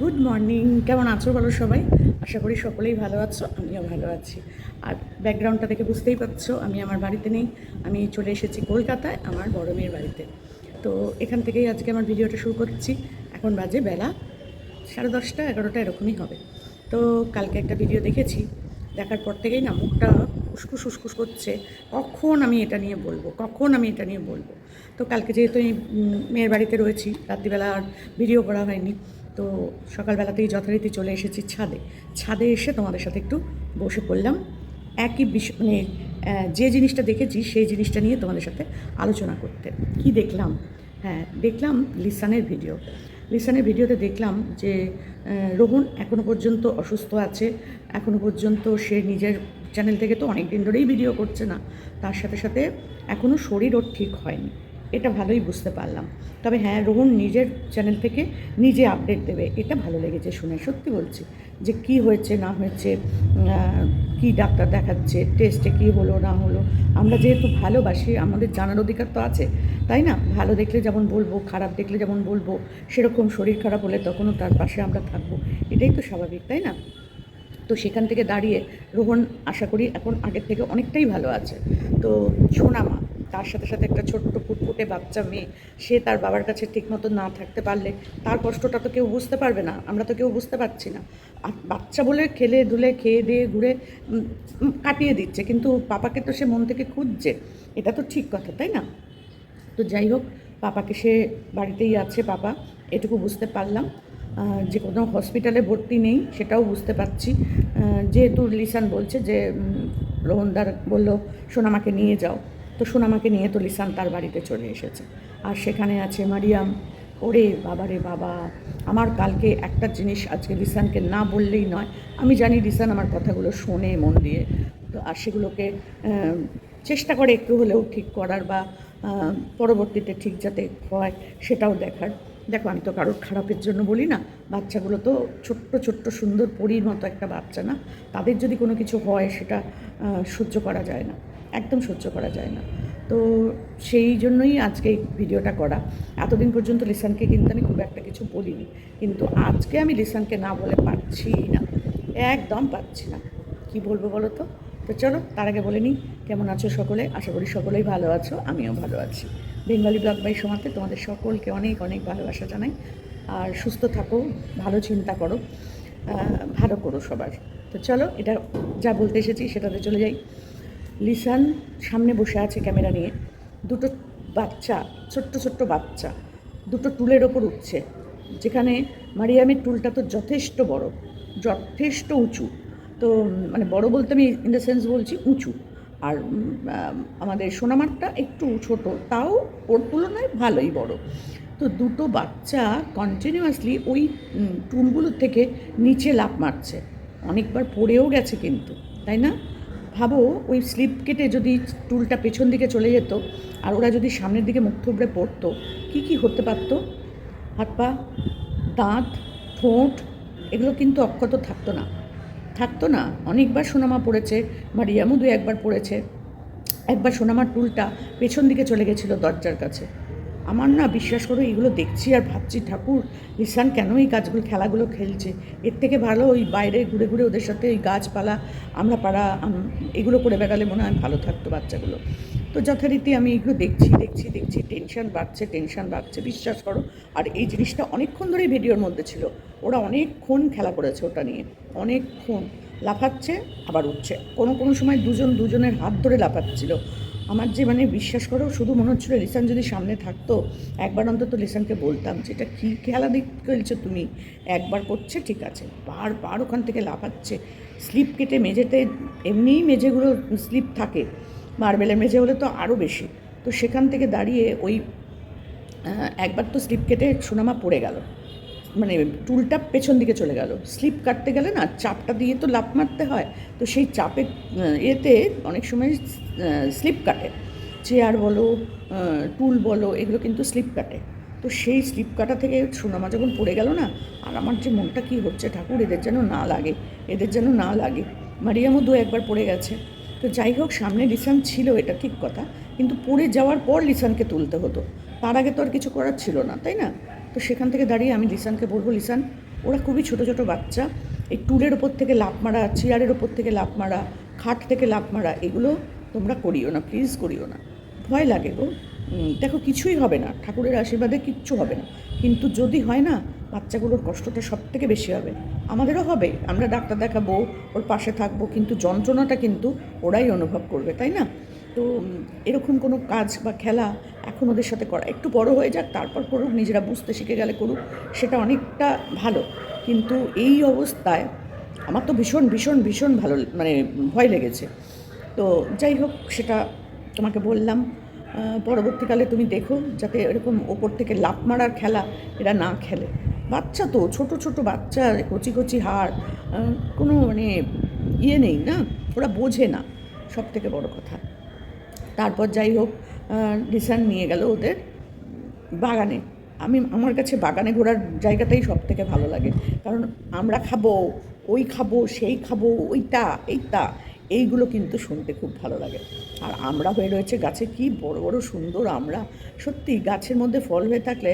Good morning কেমন আছো বলো সবাই? আশা করি সকলেই ভালো আছো, আমিও ভালো আছি। আর ব্যাকগ্রাউন্ডটা দেখে বুঝতেই পারছ, আমি আমার বাড়িতে নেই। আমি চলে এসেছি কলকাতায়, আমার বড় মেয়ের বাড়িতে। তো এখান থেকেই আজকে আমার ভিডিওটা শুরু করছি। এখন বাজে বেলা, সাড়ে দশটা, এগারোটা এরকমই হবে। তো কালকে একটা ভিডিও দেখেছি, দেখার পর থেকেই না মুখটা উসকুস উসকুস করছে। কখন আমি এটা নিয়ে বলব? কখন আমি এটা নিয়ে বলব? তো কালকে যেহেতু এই মেয়ের বাড়িতে রয়েছি, রাত্রিবেলা আর ভিডিও করা হয়নি তো সকালবেলাতেই যথারীতি চলে এসেছি ছাদে। ছাদে এসে তোমাদের সাথে একটু বসে পড়লাম। একই বিষয় মানে যে জিনিসটা দেখেছি সেই জিনিসটা নিয়ে তোমাদের সাথে আলোচনা করতে। কি দেখলাম? হ্যাঁ দেখলাম লিসানের ভিডিও। লিসানের ভিডিওতে দেখলাম যে রোহন এখনও পর্যন্ত অসুস্থ আছে। এখনও পর্যন্ত সে নিজের চ্যানেল থেকে তো অনেক দিন ধরেই ভিডিও করছে না। তার সাথে সাথে এখনও শরীর ঠিক হয়নি। এটা ভালোই বুঝতে পারলাম। তবে হ্যাঁ রোহন নিজের চ্যানেল থেকে নিজে আপডেট দেবে, এটা ভালো লেগেছে শুনে, সত্যি বলছি। যে কি হয়েছে, না হয়েছে কি ডাক্তার দেখাচ্ছে টেস্টে কি হলো, না হলো। আমরা যেহেতু ভালোবাসি, আমাদের জানার অধিকার তো আছে, তাই না? ভালো দেখলে যেমন বলব, খারাপ দেখলে যেমন বলব, সেরকম শরীর খারাপ হলে তখনও তার পাশে আমরা থাকব। এটাই তো স্বাভাবিক, তাই না? তো সেখান থেকে দাঁড়িয়ে রোহন, আশা করি এখন আগের থেকে অনেকটাই ভালো আছে। তো সোনামা তার সাথে সাথে একটা ছোট্ট ফুটফুটে বাচ্চা মেয়ে, সে তার বাবার কাছে ঠিকমতো না থাকতে পারলে তার কষ্টটা তো কেউ বুঝতে পারবে না, আমরা তো কেউ বুঝতে পারছি না। আর বাচ্চা বলে খেলে ধুলে, খেয়ে দিয়ে ঘুরে কাটিয়ে দিচ্ছে, কিন্তু পাপাকে তো সে মন থেকে খুঁজছে। এটা তো ঠিক কথা, তাই না? তো যাই হোক, পাপাকে সে বাড়িতেই আছে, পাপা, এটুকু বুঝতে পারলাম। যে কোনো হসপিটালে ভর্তি নেই, সেটাও বুঝতে পারছি। যেহেতু লিসান বলছে যে রোহনদার বলল, সোনামাকে নিয়ে যাও। তো সোনামাকে নিয়ে তো লিসান তার বাড়িতে চলে এসেছে। আর সেখানে আছে মারিয়াম। ওরে বাবারে বাবা, আমার কালকে একটা জিনিস আজকে লিসানকে না বললেই নয়। আমি জানি লিসান আমার কথাগুলো শোনে মন দিয়ে। তো আর সেগুলোকে চেষ্টা করে একটু হলেও ঠিক করার বা পরবর্তীতে ঠিক যাতে হয় সেটাও দেখার। দেখো, আমি তো কারোর খারাপের জন্য বলি না। বাচ্চাগুলো তো ছোট্ট ছোট্ট, সুন্দর পরীর মতো একটা বাচ্চা না। তাদের যদি কোনো কিছু হয় সেটা সহ্য করা যায় না। একদম সহ্য করা যায় না। তো সেই জন্যই আজকে এই ভিডিওটা করা। এতদিন পর্যন্ত লিসানকে কিন্তু আমি খুব একটা কিছু বলিনি। কিন্তু আজকে আমি লিসানকে না বলে পারছি না। একদম পারছি না। কি বলব বলো তো? তো চলো, তার আগে বলে নিই, কেমন আছো সকলে? আশা করি সকলেই ভালো আছো, আমিও ভালো আছি। বেঙ্গলি ব্লগ বাই সমাতে তোমাদের সকলকে অনেক অনেক ভালোবাসা জানাই। আর সুস্থ থাকো, ভালো চিন্তা করো ভালো করো সবার। তো চলো, এটা যা বলতে এসেছি সেটাতে চলে যাই। লিসান সামনে বসে আছে ক্যামেরা নিয়ে। দুটো বাচ্চা, ছোট্ট ছোট্ট বাচ্চা, দুটো টুলের ওপর উঠছে। যেখানে মারিয়ামের টুলটা তো যথেষ্ট বড়, যথেষ্ট উঁচু। তো মানে বড় বলতে আমি ইন দ্য সেন্স বলছি উঁচু। আর আমাদের সোনামারটা একটু ছোট, তাও ওর তুলনায় ভালোই বড়। তো দুটো বাচ্চা কন্টিনিউয়াসলি ওই টুলগুলোর থেকে নিচে লাফ মারছে। অনেকবার পড়েও গেছে কিন্তু, তাই না? ভাবো, ওই স্লিপ কেটে যদি টুলটা পেছন দিকে চলে যেত, আর ওরা যদি সামনের দিকে মুখ থুবড়ে পড়তো, কী কী হতে পারতো? হাত পা, দাঁত, ঠোঁট, এগুলো কিন্তু অক্ষত থাকতো না। থাকতো না। অনেকবার সোনামা পড়েছে, মারিয়ামও দু একবার পড়েছে। একবার সোনামার টুলটা পেছন দিকে চলে গেছিল দরজার কাছে। আমার না, বিশ্বাস করো, এগুলো দেখছি আর ভাবছি, ঠাকুর রিসান কেন এই গাছগুলো খেলাগুলো খেলছে? এর থেকে ভালো ওই বাইরে ঘুরে ঘুরে ওদের সাথে ওই গাছপালা আমরা পাড়া এগুলো করে বেড়ালে মনে হয় ভালো থাকতো বাচ্চাগুলো। তো যথারীতি আমি এগুলো দেখছি দেখছি দেখছি টেনশন বাড়ছে টেনশন বাড়ছে, বিশ্বাস করো। আর এই জিনিসটা অনেকক্ষণ ধরেই ভিডিওর মধ্যে ছিল। ওরা অনেকক্ষণ খেলা করেছে ওটা নিয়ে, অনেকক্ষণ। লাফাচ্ছে, আবার উঠছে। কোনো কোনো সময় দুজন, দুজনের হাত ধরে লাফাচ্ছিল। আমার যে মানে বিশ্বাস করো, শুধু মনে হচ্ছিল লিসান যদি সামনে থাকতো, একবার অন্তত লিসানকে বলতাম যে, এটা কী খেলা দেখ, খেলছো তুমি? একবার করছে, ঠিক আছে। বারবার ওখান থেকে লাফাচ্ছে। স্লিপ কেটে মেঝেতে, এমনিই মেঝেগুলো স্লিপ থাকে। মার্বেলের মেঝে হলে তো আরও বেশি। তো সেখান থেকে দাঁড়িয়ে ওই একবার তো স্লিপ কেটে সোনামা পড়ে গেল। মানে টুলটা পেছন দিকে চলে গেল। স্লিপ কাটতে গেলে না, চাপটা দিয়ে তো লাফ মারতে হয়। তো সেই চাপে এতে অনেক সময় স্লিপ কাটে। চেয়ার বলো টুল বলো, এগুলো কিন্তু স্লিপ কাটে। তো সেই স্লিপ কাটা থেকে সোনামা যখন পড়ে গেল না, আর আমার যে মনটা কী হচ্ছে ঠাকুর, এদের যেন না লাগে, এদের যেন না লাগে। মারিয়ামও দু একবার পড়ে গেছে। তো যাই হোক, সামনে লিসান ছিল, এটা ঠিক কথা। কিন্তু পড়ে যাওয়ার পর লিসানকে তুলতে হতো। তার আগে তো আর কিছু করার ছিল না, তাই না? তো সেখান থেকে দাঁড়িয়ে আমি লিসানকে বলব, লিসান, ওরা খুবই ছোট ছোট বাচ্চা। এই টুলের ওপর থেকে লাফ মারা চেয়ারের ওপর থেকে লাফ মারা, খাট থেকে লাফ মারা, এগুলো তোমরা করিও না প্লিজ করিও না। ভয় লাগে গো। দেখো কিছুই হবে না, ঠাকুরের আশীর্বাদে কিচ্ছু হবে না। কিন্তু যদি হয় না, বাচ্চাগুলোর কষ্টটা সব থেকে বেশি হবে। আমাদেরও হবে, আমরা ডাক্তার দেখাবো, ওর পাশে থাকব, কিন্তু যন্ত্রণাটা কিন্তু ওরাই অনুভব করবে, তাই না? তো এরকম কোনো কাজ বা খেলা এখন ওদের সাথে করা, একটু বড় হয়ে যাক, তারপর করুক নিজেরা বুঝতে শিখে গেলে করুক, সেটা অনেকটা ভালো। কিন্তু এই অবস্থায় আমার তো ভীষণ ভীষণ ভীষণ ভালো মানে ভয় লেগেছে। তো যাই হোক, সেটা তোমাকে বললাম। পরবর্তীকালে তুমি দেখো যাতে এরকম ওপর থেকে লাফ মারার খেলা এরা না খেলে। বাচ্চা তো, ছোট ছোট বাচ্চা, কচি কচি হাড় কোনো মানে ইয়ে নেই না, ওরা বোঝে না সব থেকে বড় কথা। তারপর যাই হোক ডিসান নিয়ে গেল ওদের বাগানে। আমি, আমার কাছে বাগানে ঘোরার জায়গাটাই সব থেকে ভালো লাগে। কারণ আমরা খাব, ওই খাব, সেই খাব, ওইটা, এইটা এইগুলো কিন্তু শুনতে খুব ভালো লাগে। আর আমরা হয়ে রয়েছে গাছে কি বড় বড় সুন্দর আমরা। সত্যি গাছের মধ্যে ফল হয়ে থাকলে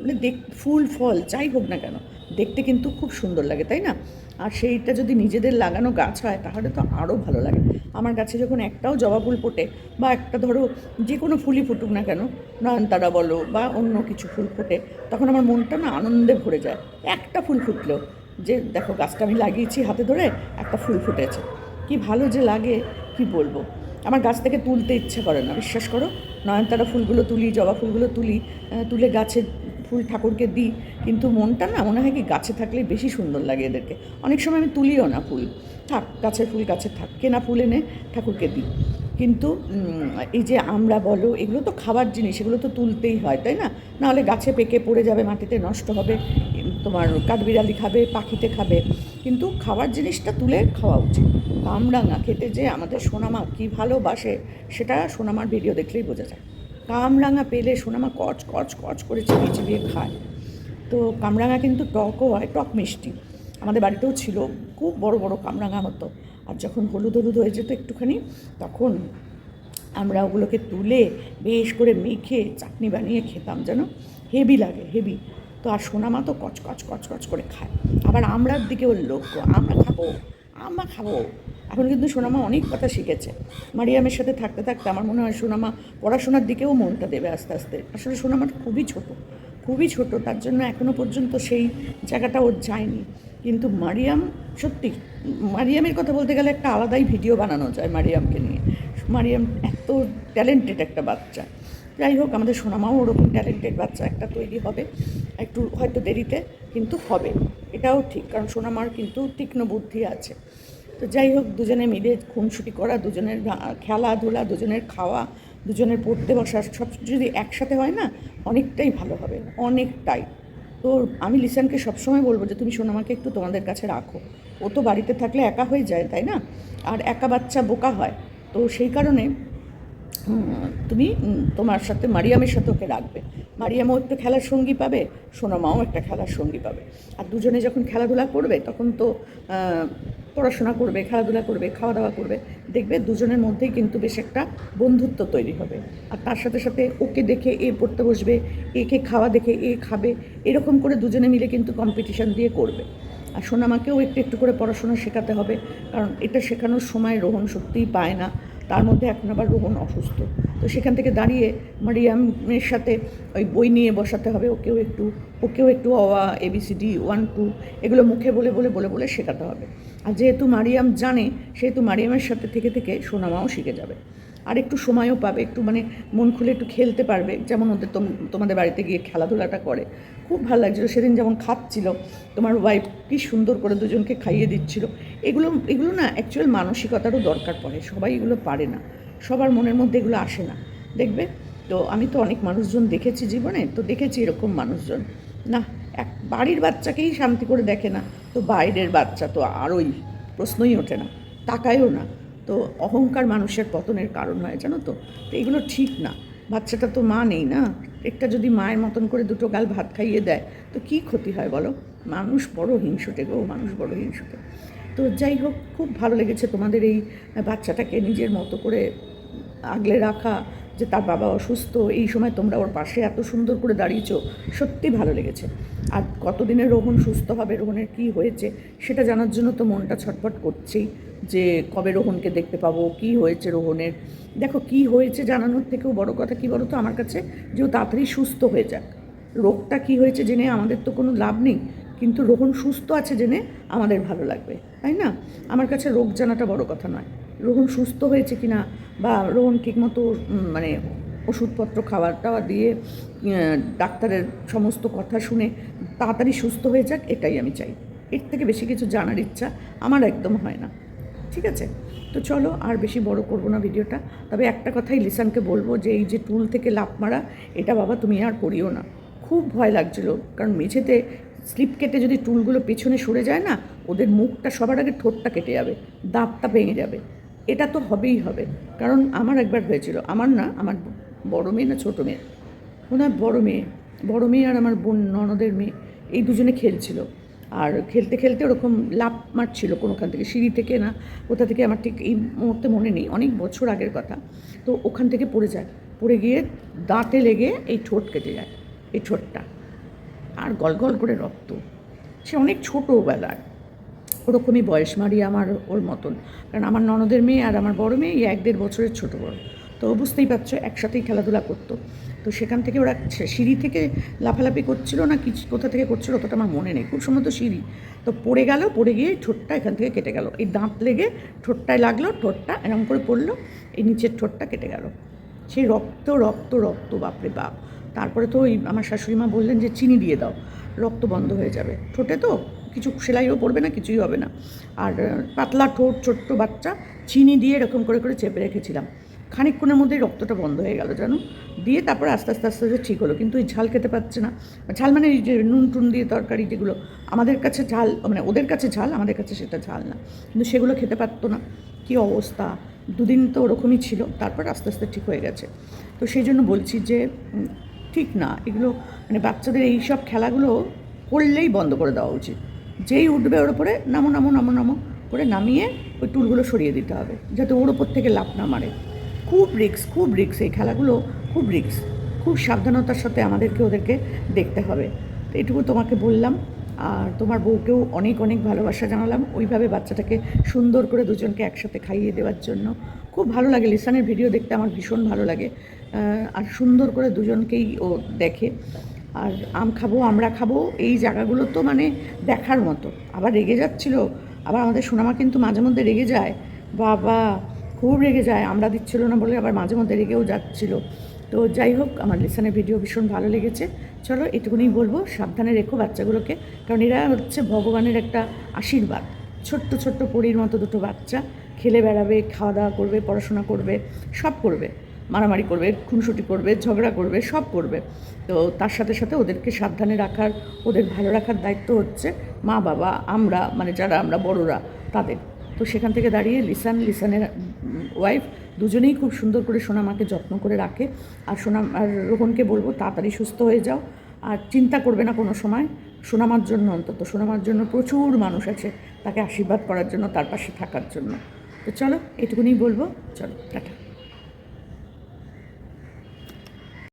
মানে দেখ, ফুল, ফল, যাই হোক না কেন, দেখতে কিন্তু খুব সুন্দর লাগে, তাই না? আর সেইটা যদি নিজেদের লাগানো গাছ হয়, তাহলে তো আরও ভালো লাগে। আমার গাছে যখন একটাও জবা ফুল ফোটে, বা একটা ধরো যে কোনো ফুলই ফুটুক না কেন, নয়নতারা বলো বা অন্য কিছু ফুল ফোটে, তখন আমার মনটা না আনন্দে ভরে যায়। একটা ফুল ফুটলো, যে দেখো গাছটা আমি লাগিয়েছি হাতে ধরে, একটা ফুল ফুটেছে। কি ভালো যে লাগে, কি বলব? আমার গাছ থেকে তুলতে ইচ্ছে করে না, বিশ্বাস করো। নয়নতারা ফুলগুলো তুলি, জবা ফুলগুলো তুলি তুলে গাছে ফুল ঠাকুরকে দিই, কিন্তু মনটা না, মনে হয় কি গাছে থাকলে বেশি সুন্দর লাগে এদেরকে। অনেক সময় আমি তুলিও না ফুল। থাক, গাছের ফুল গাছে থাক, কেনা ফুল এনে ঠাকুরকে দিই। কিন্তু এই যে আমরা বলো, এগুলো তো খাবার জিনিস, এগুলো তো তুলতেই হয়, তাই না? নাহলে গাছে পেকে পড়ে যাবে, মাটিতে নষ্ট হবে তোমার কাঠবিড়ালি খাবে, পাখিতে খাবে। কিন্তু খাবার জিনিসটা তুলে খাওয়া উচিত। কামরাঙা খেতে যে আমাদের সোনামা কী ভালোবাসে, সেটা সোনামার ভিডিও দেখলেই বোঝা যায়। কামরাঙা পেলে সোনামা কচ কচ কচ করে চিবিয়ে চিবিয়ে খায়। তো কামরাঙা কিন্তু টকও হয়, টক মিষ্টি। আমাদের বাড়িতেও ছিল, খুব বড় বড় কামরাঙা হতো। আর যখন হলুদ হলুদ হয়ে যেত একটুখানি, তখন আমরা ওগুলোকে তুলে বেশ করে মেখে চাটনি বানিয়ে খেতাম, যেন হেভি লাগে, হেভি। তো আর সোনামা তো কচকচ কচ কচ কচ করে খায়। আবার আমরার দিকে ওর লক্ষ্য আমরা খাব আমরা খাব। এখন কিন্তু সোনামা অনেক কথা শিখেছে। মারিয়ামের সাথে থাকতে থাকতে আমার মনে হয় সোনামা পড়াশোনার দিকেও মনটা দেবে আস্তে আস্তে। আসলে সোনামাটা খুবই ছোট খুবই ছোট। তার জন্য এখনও পর্যন্ত সেই জায়গাটা ওর যায়নি। কিন্তু মারিয়াম, সত্যি, মারিয়ামের কথা বলতে গেলে একটা আলাদাই ভিডিও বানানো যায় মারিয়ামকে নিয়ে। মারিয়াম এত ট্যালেন্টেড একটা বাচ্চা। যাই হোক, আমাদের সোনামাও ওরকম ট্যালেন্টেড বাচ্চা একটা তৈরি হবে। একটু হয়তো দেরিতে, কিন্তু হবে। এটাও ঠিক, কারণ সোনামার কিন্তু তীক্ষ্ণ বুদ্ধি আছে। তো যাই হোক, দুজনে মিলে খুনসুটি করা, দুজনের খেলাধুলা, দুজনের খাওয়া, দুজনের পড়তে বসা, সব যদি একসাথে হয় না, অনেকটাই ভালো হবে, অনেকটাই। তো আমি লিসানকে সবসময় বলব যে, তুমি সোনামাকে একটু তোমাদের কাছে রাখো। ও তো বাড়িতে থাকলে একা হয়ে যায়, তাই না? আর একা বাচ্চা বোকা হয়। তো সেই কারণে তুমি তোমার সাথে মারিয়ামের সাথে ওকে রাখবে। মারিয়ামও একটু খেলার সঙ্গী পাবে, সোনামাও একটা খেলার সঙ্গী পাবে। আর দুজনে যখন খেলাধুলা করবে, তখন তো পড়াশোনা করবে, খেলাধুলা করবে খাওয়া দাওয়া করবে, দেখবে দুজনের মধ্যেই কিন্তু বেশ একটা বন্ধুত্ব তৈরি হবে। আর তার সাথে সাথে ওকে দেখে এ পড়তে বসবে, একে খাওয়া দেখে এ খাবে, এরকম করে দুজনে মিলে কিন্তু কম্পিটিশন দিয়ে করবে। আর সোনামাকেও একটু একটু করে পড়াশোনা শেখাতে হবে, কারণ এটা শেখানোর সময় রোহন সত্যিই পায় না। তার মধ্যে এখন আবার রোহন অসুস্থ। তো সেখান থেকে দাঁড়িয়ে মারিয়ামের সাথে ওই বই নিয়ে বসাতে হবে, ওকেও একটু ওকেও একটু অওয়া এবিসিডি ওয়ান, টু, এগুলো মুখে বলে বলে বলে বলে শেখাতে হবে। আর যেহেতু মারিয়াম জানে, সেহেতু মারিয়ামের সাথে থেকে থেকে সোনামাও শিখে যাবে। আর একটু সময়ও পাবে, একটু মানে মন খুলে একটু খেলতে পারবে। যেমন ওদের তোম- তোমাদের বাড়িতে গিয়ে খেলাধুলাটা করে। খুব ভালো লাগছিল। সেদিন যেমন খাচ্ছিল, তোমার ওয়াইফ কি সুন্দর করে দুজনকে খাইয়ে দিচ্ছিল। এগুলো এগুলো না অ্যাকচুয়াল মানসিকতারও দরকার পড়ে। সবাই এগুলো পারে না। সবার মনের মধ্যে এগুলো আসে না। দেখবে? তো আমি তো অনেক মানুষজন দেখেছি জীবনে, তো দেখেছি এরকম মানুষজন। না, এক বাড়ির বাচ্চাকেই শান্তি করে দেখে না। তো বাইরের বাচ্চা তো আরোই প্রশ্নই ওঠে না। তাকায়ও না। তো অহংকার মানুষের পতনের কারণ হয়, জানো তো? তো এগুলো ঠিক না। বাচ্চাটা তো মা নেই না? একটা যদি মায়ের মতন করে দুটো গাল ভাত খাইয়ে দেয়, তো কি ক্ষতি হয় বলো? মানুষ বড় হিংসুটে গো, মানুষ বড় হিংসুটে। তো যাই হোক, খুব ভালো লেগেছে তোমাদের এই বাচ্চাটাকে নিজের মতো করে আগলে রাখা, যে তার বাবা অসুস্থ, এই সময় তোমরা ওর পাশে এত সুন্দর করে দাঁড়িয়েছো, সত্যি ভালো লেগেছে। আর কতদিনে রোহন সুস্থ হবে, রোহনের কী হয়েছে, সেটা জানার জন্য তো মনটা ছটফট করছেই। যে কবে রোহনকে দেখতে পাবো, কি হয়েছে রোহনের? দেখো, কি হয়েছে জানানোর থেকেও বড় কথা কি বলো তো আমার কাছে যে ও তাড়াতাড়ি সুস্থ হয়ে যাক। রোগটা কি হয়েছে জেনে আমাদের তো কোনো লাভ নেই, কিন্তু রোহন সুস্থ আছে জেনে আমাদের ভালো লাগবে, তাই না? আমার কাছে রোগ জানাটা বড় কথা নয়। রোহন সুস্থ হয়েছে কি না বা রোহন ঠিকমতো মানে ওষুধপত্র খাবার টাওয়া দিয়ে ডাক্তারের সমস্ত কথা শুনে তাড়াতাড়ি সুস্থ হয়ে যাক, এটাই আমি চাই। এর থেকে বেশি কিছু জানার ইচ্ছা আমার একদম হয় না। ঠিক আছে? তো চলো, আর বেশি বড় করব না ভিডিওটা। তবে একটা কথাই লিসানকে বলব যে, এই যে টুল থেকে লাফ মারা, এটা বাবা তুমি আর করিও না। খুব ভয় লাগছিল, কারণ মেঝেতে স্লিপ কেটে যদি টুলগুলো পেছনে সরে যায় না, ওদের মুখটা সবার আগে ঠোঁটটা কেটে যাবে, দাঁতটা ভেঙে যাবে। এটা তো হবেই হবে। কারণ আমার একবার হয়েছিল, আমার না, আমার বড় মেয়ে না ছোটো মেয়ে? ওনার বড় মেয়ে বড় মেয়ে আর আমার বোন, ননদের মেয়ে, এই দুজনে খেলছিল। আর খেলতে খেলতে ওরকম লাভ মারছিল কোনোখান থেকে, সিঁড়ি থেকে না, কোথা থেকে আমার ঠিক এই মুহূর্তে মনে নেই, অনেক বছর আগের কথা। তো ওখান থেকে পড়ে যায়, পড়ে গিয়ে দাঁতে লেগে এই ঠোঁট কেটে যায়, এই ঠোঁটটা। আর গল গল করে রক্ত। সে অনেক ছোটোবেলার, ওরকমই বয়স মারি আমার ওর মতন। কারণ আমার ননদের মেয়ে আর আমার বড় মেয়ে এক দেড় বছরের ছোটো বড়। তো বুঝতেই পারছ, একসাথেই খেলাধুলা করতো। তো সেখান থেকে ওরা সিঁড়ি থেকে লাফালাফি করছিল না কিছু কোথা থেকে করছিল অতটা আমার মনে নেই। খুব সম্ভবত সিঁড়ি। তো পড়ে গেল, পড়ে গিয়ে ঠোঁটটা এখান থেকে কেটে গেল। এই দাঁত লেগে ঠোঁটটায় লাগল, ঠোঁটটা এরকম করে পড়ল, এই নিচের ঠোঁটটা কেটে গেল। সেই রক্ত রক্ত রক্ত, বাপরে বাপ। তারপরে তো ওই আমার শাশুড়ি মা বললেন যে, চিনি দিয়ে দাও, রক্ত বন্ধ হয়ে যাবে। ঠোঁটে তো কিছু সেলাইও পড়বে না, কিছুই হবে না। আর পাতলা ঠোঁট, ছোট্ট বাচ্চা, চিনি দিয়ে এরকম করে করে চেপে রেখেছিলাম। খানিকক্ষণের মধ্যেই রক্তটা বন্ধ হয়ে গেল, জানো? দিয়ে তারপরে আস্তে আস্তে আস্তে আস্তে ঠিক হলো। কিন্তু এই ঝাল খেতে পারছে না। ঝাল মানে এই যে নুন টুন দিয়ে তরকারি যেগুলো, আমাদের কাছে ঝাল মানে ওদের কাছে ঝাল, আমাদের কাছে সেটা ঝাল না। কিন্তু সেগুলো খেতে পারতো না। কী অবস্থা? দুদিন তো ওরকমই ছিল। তারপর আস্তে আস্তে ঠিক হয়ে গেছে। তো সেই জন্য বলছি যে ঠিক না। এগুলো মানে বাচ্চাদের এই সব খেলাগুলো করলেই বন্ধ করে দেওয়া উচিত। যেই উঠবে ওর ওপরে নামো নামো নামো নামো করে নামিয়ে ওই টুলগুলো সরিয়ে দিতে হবে। যাতে ওর ওপর থেকে লাফ না মারে। খুব রিক্স খুব রিক্স, এই খেলাগুলো খুব রিক্স। খুব সাবধানতার সাথে আমাদেরকে ওদেরকে দেখতে হবে। তো এটুকু তোমাকে বললাম, আর তোমার বউকেও অনেক অনেক ভালোবাসা জানালাম। ওইভাবে বাচ্চাটাকে সুন্দর করে দুজনকে একসাথে খাইয়ে দেওয়ার জন্য। খুব ভালো লাগে, লিসানের ভিডিও দেখতে আমার ভীষণ ভালো লাগে। আর সুন্দর করে দুজনকেই ও দেখে। আর আম খাব, আমরা খাব, এই জায়গাগুলো তো মানে দেখার মতো। আবার রেগে যাচ্ছিল, আবার আমাদের সোনামা কিন্তু মাঝে মধ্যে রেগে যায়। বাবা খুব রেগে যায়, আমরা দিচ্ছিল না বলে আবার মাঝে মধ্যে রেগেও যাচ্ছিল। তো যাই হোক, আমার লিসানের ভিডিও ভীষণ ভালো লেগেছে। চলো এটুকুনি বলব, সাবধানে রেখো বাচ্চাগুলোকে, কারণ এরা হচ্ছে ভগবানের একটা আশীর্বাদ। ছোট্ট ছোট্ট পরীর মতো দুটো বাচ্চা, খেলে বেড়াবে খাওয়া দাওয়া করবে, পড়াশোনা করবে, সব করবে। মারামারি করবে, খুনসুটি করবে, ঝগড়া করবে, সব করবে। তো তার সাথে সাথে ওদেরকে সাবধানে রাখার, ওদের ভালো রাখার দায়িত্ব হচ্ছে মা বাবা আমরা মানে যারা আমরা বড়রা, তাদের। তো সেখান থেকে দাঁড়িয়ে লিসান, লিসানের ওয়াইফ দুজনেই খুব সুন্দর করে সোনামাকে যত্ন করে রাখে। আর সোনা আর রোহনকে বলব, তাড়াতাড়ি সুস্থ হয়ে যাও। আর চিন্তা করবে না কোনো সময় সোনামার জন্য অন্তত। সোনামার জন্য প্রচুর মানুষ আছে তাকে আশীর্বাদ করার জন্য, তার পাশে থাকার জন্য। তো চলো এটুকুনি বলব। চলো, টাটা।